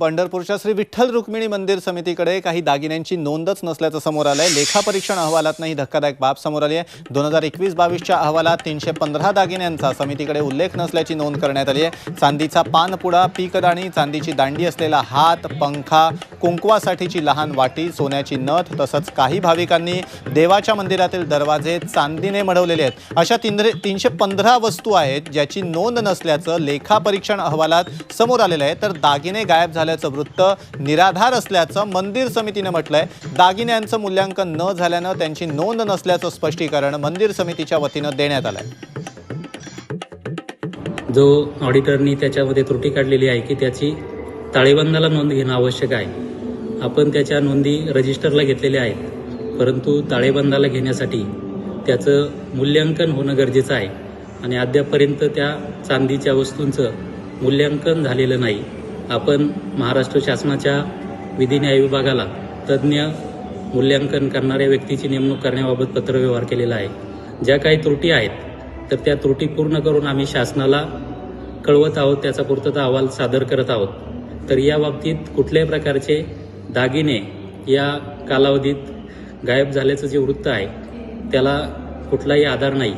पंढरपूरच्या श्री विठ्ठल रुक्मिणी मंदिर समितीकडे काही दागिन्यांची नोंदच नसल्याचं समोर आलंय. लेखापरीक्षण अहवालात नाही धक्कादायक बाब समोर आली आहे दोन हजार एकवीस बावीसच्या अहवालात तीनशे पंधरा दागिन्यांचा समितीकडे उल्लेख नसल्याची नोंद करण्यात आली आहे चांदीचा पानपुडा पीकदाणी चांदीची दांडी असलेला हात पंखा कुंकवासाठीची लहान वाटी सोन्याची नथ तसंच काही भाविकांनी देवाच्या मंदिरातील दरवाजे चांदीने मढवलेले आहेत. अशा तीनरे तीनशे पंधरा वस्तू आहेत ज्याची नोंद नसल्याचं लेखापरीक्षण अहवालात समोर आलेलं आहे. तर दागिने गायब झाल्याचं वृत्त निराधार असल्याचं मंदिर समितीनं म्हटलंय. दागिन्यांचं मूल्यांकन न झाल्यानं त्यांची नोंद नसल्याचं स्पष्टीकरण मंदिर समितीच्या वतीनं देण्यात आलंय. जो ऑडिटरनी त्याच्यामध्ये त्रुटी काढलेली आहे की त्याची ताळेबंदाला नोंद घेणं आवश्यक आहे. आपण त्याच्या नोंदी रजिस्टरला घेतलेल्या आहेत. परंतु ताळेबंदाला घेण्यासाठी त्याचं मूल्यांकन होणं गरजेचं आहे. आणि अद्यापपर्यंत त्या चांदीच्या वस्तूंचं मूल्यांकन झालेलं नाही. आपण महाराष्ट्र शासनाच्या विधी न्याय विभागाला तज्ज्ञ मूल्यांकन करणाऱ्या व्यक्तीची नेमणूक करण्याबाबत पत्रव्यवहार केलेला आहे. ज्या काही त्रुटी आहेत तर त्या त्रुटी पूर्ण करून आम्ही शासनाला कळवत आहोत त्याचा पूर्तता अहवाल सादर करत आहोत. तर या बाबतीत कुठल्याही प्रकारचे दागिने या कालावधीत गायब झाल्याचं जे वृत्त आहे त्याला कुठलाही आधार नाही.